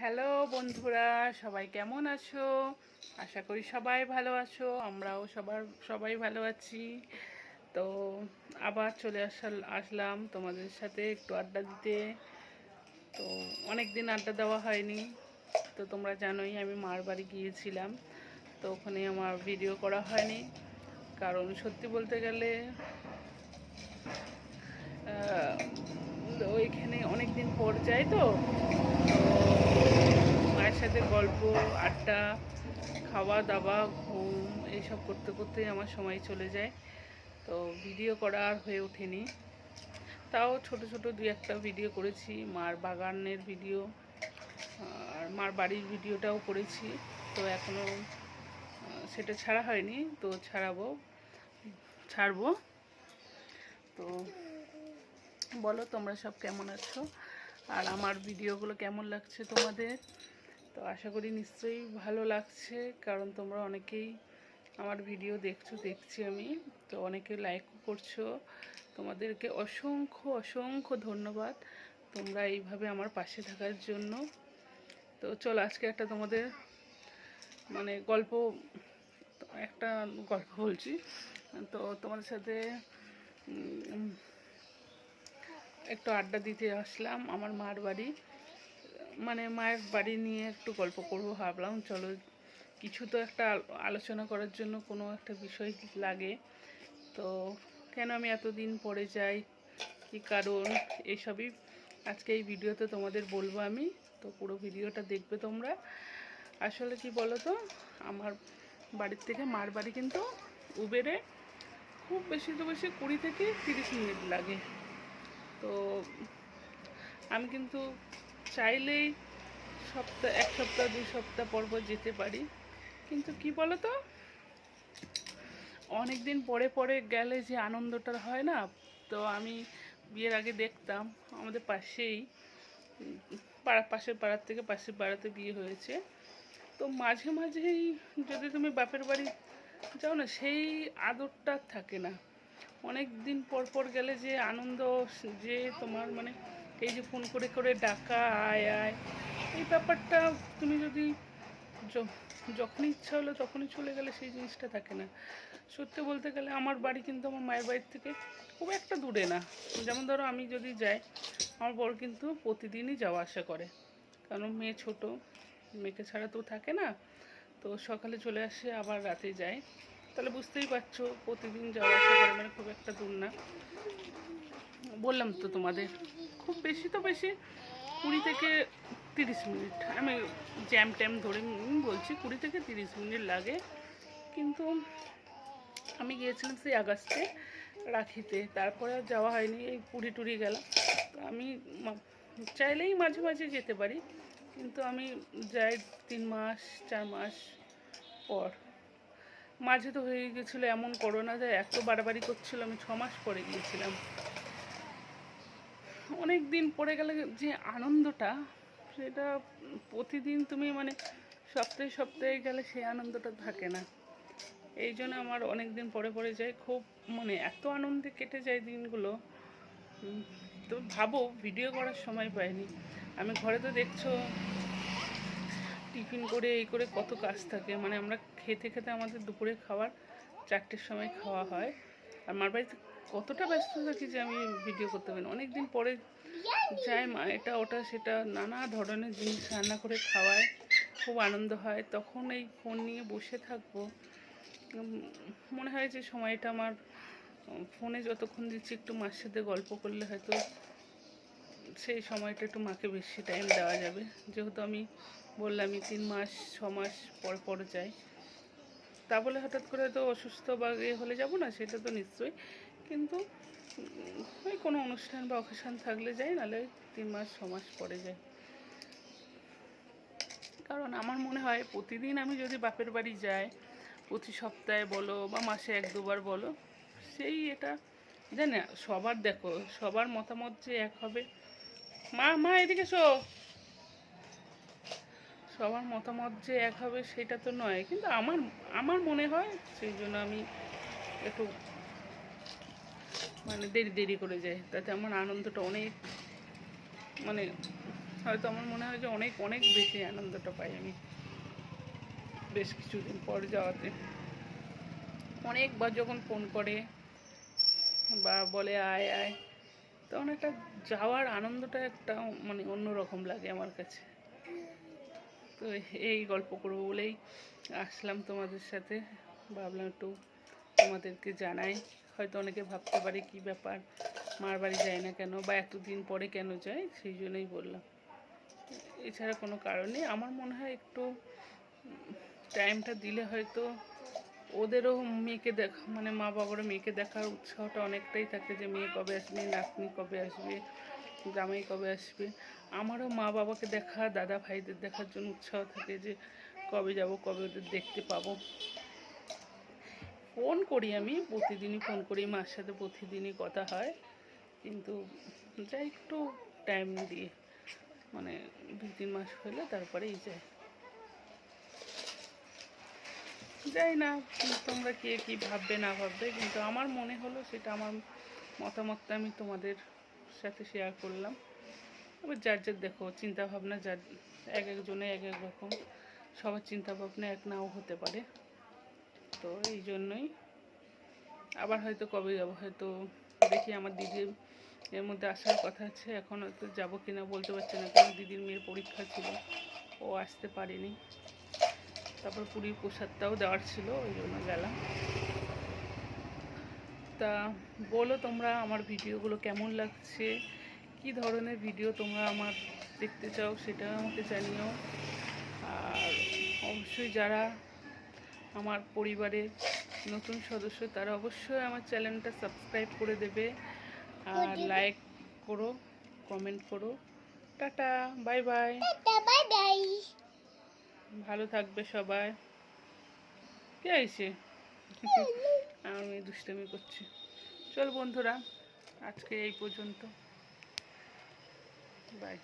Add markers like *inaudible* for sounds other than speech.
Hello বন্ধুরা, সবাই কেমন আছো? আশা করি সবাই ভালো আছো, আমরাও সবার, সবাই ভালো আছি। তো আবার চলে আসাল, আসলাম তোমাদের সাথে একটু আড্ডা দিতে। তো অনেক দিন আড্ডা দেওয়া হয়নি। তো তোমরা জানোই আমি মার বাড়ি গিয়েছিলাম। তো ওখানে আমার ভিডিও করা হয়নি। কারণ সত্যি বলতে গেলে ওইখানে অনেক দিন পর যাই তো। তো সাথে গল্প, আড্ডা খাওয়া দাওয়া ঘুম, এইসব করতে করতেই আমার সময় চলে যায়। তো ভিডিও করা আর হয়ে ওঠেনি। তাও ছোট ছোট দুই একটা ভিডিও করেছি, মার বাগানের ভিডিও আর মার বাড়ির ভিডিওটাও করেছি। তো এখনও সেটা ছাড়া হয়নি, তো ছাড়াবো, ছাড়বো। তো বলো তোমরা সব কেমন আছো? আর আমার ভিডিওগুলো কেমন লাগছে তোমাদের? তো আশা করি নিশ্চয়ই ভালো লাগছে, কারণ তোমরা অনেকেই আমার ভিডিও দেখছ, দেখছি আমি। তো অনেকে লাইকও করছ। তোমাদেরকে অসংখ্য অসংখ্য ধন্যবাদ তোমরা এইভাবে আমার পাশে থাকার জন্য। তো চলো, আজকে একটা তোমাদের মানে গল্প, একটা গল্প বলছি। তো তোমাদের সাথে একটু আড্ডা দিতে আসলাম। আমার মার বাড়ি। মানে মায়ের বাড়ি নিয়ে একটু গল্প করব, ভাবলাম চলো কিছু তো একটা আলোচনা করার জন্য কোনো একটা বিষয় লাগে। তো কেন আমি এতদিন পরে যাই, কি কারণ এইসবই আজকে এই ভিডিওতে তোমাদের বলব আমি। তো পুরো ভিডিওটা দেখবে তোমরা। আসলে কি বলো তো আমার বাড়ির থেকে মার বাড়ি কিন্তু উবেরে খুব বেশি তো বেশি কুড়ি থেকে তিরিশ মিনিট লাগে। তো আমি কিন্তু চাইলেই সপ্তাহ, এক সপ্তাহ, দুই সপ্তাহ পর পর যেতে পারি। কিন্তু কি বলো তো অনেক দিন পরে পরে গেলে যে আনন্দটা হয় না, তো আমি বিয়ের আগে দেখতাম, আমাদের পাশেই, পাড়া, পাশের পাড়ার থেকে পাশের পাড়াতে বিয়ে হয়েছে। তো মাঝে মাঝেই যদি তুমি বাপের বাড়ি যাও না, সেই আদরটা থাকে না। অনেক দিন পর পর গেলে যে আনন্দ, যে তোমার মানে এই যে ফোন করে করে ডাকা, আয় আয়, এই ব্যাপারটা তুমি যদি য- যখনই ইচ্ছা হলো তখনই চলে গেলে সেই জিনিসটা থাকে না। সত্যি বলতে গেলে আমার বাড়ি কিন্তু আমার মায়ের বাড়ির থেকে খুব একটা দূরে না। যেমন ধরো আমি যদি যাই, আমার বর কিন্তু প্রতিদিনই যাওয়া আসা করে। কারণ মেয়ে ছোট, মেয়েকে ছাড়া তো থাকে না। তো সকালে চলে আসে, আবার রাতে যায়। তাহলে বুঝতেই পারছ প্রতিদিন যাওয়া আসা করে মানে খুব একটা দূর না। বললাম তো তোমাদের, খুব বেশি তো বেশি কুড়ি থেকে তিরিশ মিনিট। আমি জ্যাম ট্যাম ধরে বলছি কুড়ি থেকে তিরিশ মিনিট লাগে। কিন্তু আমি গিয়েছিলাম সেই আগস্টে রাখিতে, তারপরে আর যাওয়া হয়নি, এই পুরী টুরি গেলাম। তো আমি চাইলেই মাঝে মাঝে যেতে পারি, কিন্তু আমি যাই তিন মাস, চার মাস পর। মাঝে তো হয়ে গেছিল এমন করোনা যায় এত বাড়াবাড়ি করছিল, আমি ছ মাস পরে গিয়েছিলাম। অনেক দিন পরে গেলে যে আনন্দটা, সেটা প্রতিদিন তুমি মানে সপ্তাহে সপ্তাহে গেলে সেই আনন্দটা থাকে না। এই জন্য আমার অনেক দিন পরে পরে যাই খুব মানে এত আনন্দে কেটে যায় দিনগুলো। তো ভাবো ভিডিও করার সময় পাইনি। আমি ঘরে তো দেখছ, টিফিন করে, এই করে কত কাজ থাকে। মানে আমরা খেতে খেতে আমাদের দুপুরে খাবার চারটের সময় খাওয়া হয়। আর মার বাড়িতে কতটা ব্যস্ত থাকি যে আমি ভিডিও করতে পারি অনেক দিন পরে যাই মা এটা ওটা সেটা নানা ধরনের জিনিস রান্না করে খাওয়ায় খুব আনন্দ হয়। তখন এই ফোন নিয়ে বসে থাকব মনে হয় যে সময়টা আমার ফোনে যতক্ষণ দিচ্ছি একটু মার সাথে গল্প করলে হয়তো সেই সময়টা একটু মাকে বেশি টাইম দেওয়া যাবে। যেহেতু আমি বললামই তিন মাস ছ মাস পর পর যাই। তা বলে হঠাৎ করে তো অসুস্থ বা এ হলে যাব না সেটা তো নিশ্চয়ই। কিন্তু ওই কোনো অনুষ্ঠান বা অকেশন থাকলে যাই, নাহলে তিন মাস, ছ মাস পরে যাই। কারণ আমার মনে হয় প্রতিদিন আমি যদি বাপের বাড়ি যাই, প্রতি সপ্তাহে বলো বা মাসে এক, দুবার বলো, সেই এটা, জানি সবার দেখো, সবার মতামত যে এক হবে। মা মা, এদিকে শো সবার মতামত যে এক হবে, সেটা তো নয়। কিন্তু আমার আমার মনে হয়, সেই জন্য আমি একটু মানে দেরি দেরি করে যায়। তাতে আমার আনন্দটা অনেক মানে হয়তো আমার মনে হয় যে অনেক অনেক বেশি আনন্দটা পাই আমি বেশ কিছুদিন পর যাওয়াতে। অনেকবার যখন ফোন করে বা বলে, আয় আয়, তখন একটা যাওয়ার আনন্দটা একটা মানে অন্যরকম লাগে আমার কাছে। তো এই গল্প করব বলেই আসলাম তোমাদের সাথে। ভাবলাম একটু তোমাদেরকে জানাই। হয়তো অনেকে ভাবতে পারে কি ব্যাপার, মার বাড়ি যায় না কেন বা এতদিন পরে কেন যায়, সেই জন্যই বললাম। এছাড়া কোনো কারণ আমার মনে হয় একটু টাইমটা দিলে হয়তো ওদেরও মেয়েকে দেখা মানে মা বাবারও মেয়েকে দেখার উৎসাহটা অনেকটাই থাকে যে মেয়ে কবে আসবে, নাতনি কবে আসবে, জামাই কবে আসবে। আমারও মা বাবাকে দেখা, দাদা ভাইদের দেখার জন্য উৎসাহ থাকে যে কবে যাব, কবে ওদের দেখতে পাবো। ফোন করি আমি, প্রতিদিনই ফোন করি, মার সাথে প্রতিদিনই কথা হয়। কিন্তু যাই একটু টাইম দিয়ে মানে দুই, তিন মাস হলে তারপরেই যাই। যাই না, তোমরা কে কি ভাববে, না ভাববে, কিন্তু আমার মনে হলো সেটা আমার মতামতটা আমি তোমাদের সাথে শেয়ার করলাম। এবার যার যার দেখো চিন্তা ভাবনা যার, এক একজনে এক এক রকম। সবার চিন্তা ভাবনা এক নাও হতে পারে। তো এই জন্যই। আবার হয়তো কবে যাব? হয়তো দেখি আমার দিদির এর মধ্যে আসার কথা আছে, এখন হয়তো যাব কিনা বলতে পারছি না, কারণ দিদির মেয়ের পরীক্ষা ছিল, ও আসতে পারেনি। তারপর পুরীর প্রসাদটাও দেওয়ার ছিল, ওই জন্য গেলাম। তা বলো তোমরা আমার ভিডিওগুলো কেমন লাগছে? কি ধরনের ভিডিও তোমরা আমার দেখতে চাও সেটা আমাকে জানিও। আর অবশ্যই যারা আমার পরিবারের নতুন সদস্য তারা অবশ্যই আমার চ্যানেলটা সাবস্ক্রাইব করে দেবে আর লাইক করো কমেন্ট করো। Tata bye bye bye bye ভালো থাকবে সবাই। কে আইছে? *laughs* আমার মেয়ে দুষ্টামি করছে। চল বন্ধুরা আজকে এই পর্যন্ত। বাই